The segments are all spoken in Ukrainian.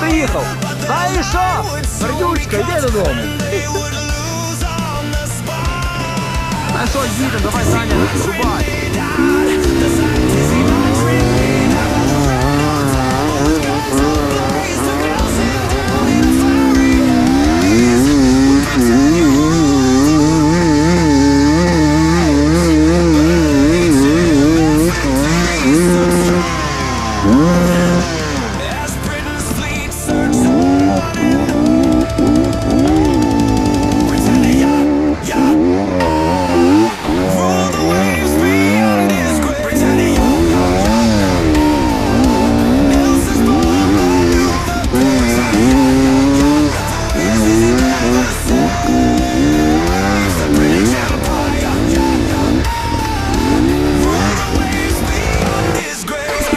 Приїхав! Знаєш що? Вердючка, йди додому! А що, їдемо, давай Саня, рубай!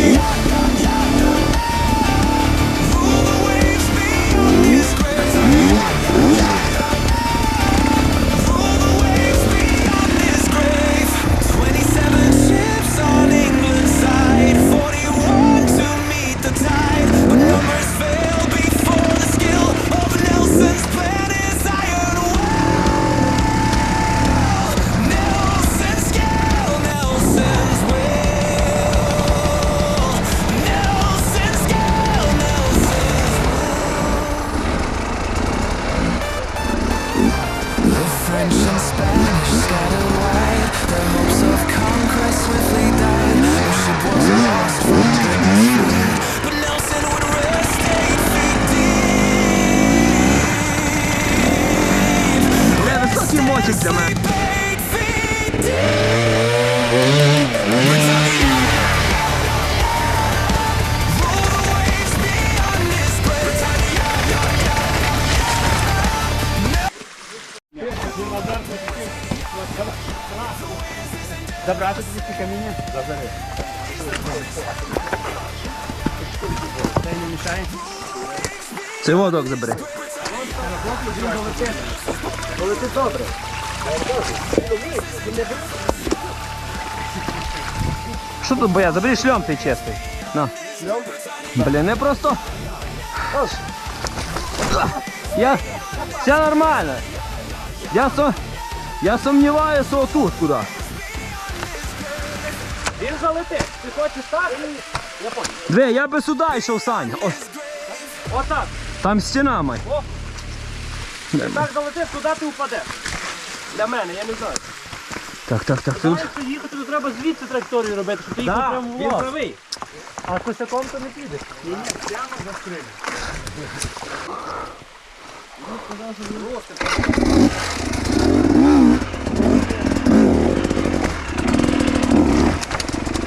Yeah. Britannia. Забрати ці каміння? Забери. Це не мішає? Цей водок забери. Полетить добре. Що тут боя? Забери шльом ти чистий. На. Блін, не просто. Я. Все нормально. Я со... Я сумніваюся отут куди. Він залетить. Ти хочеш так? Я понял. Две, я би сюди йшов, Сань. О, Отак. там стіна май. Ти так залетиш, туди ти впадеш. Для мене, я не знаю. Так, так, так. Тут. Знаєш, їхати, то треба звідси траєкторію робити, щоб ти їхав прямо в він лоб. правий. А косяком то не підеш. Ні, ні, прямо за скриню.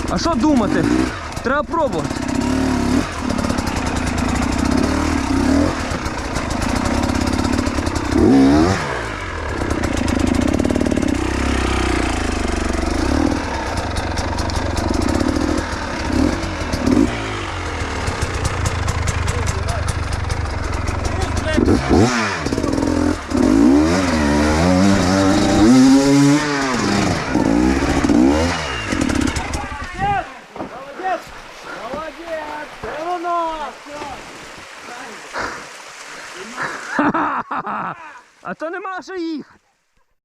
А що думати? Треба пробувати. А то нема що їхати!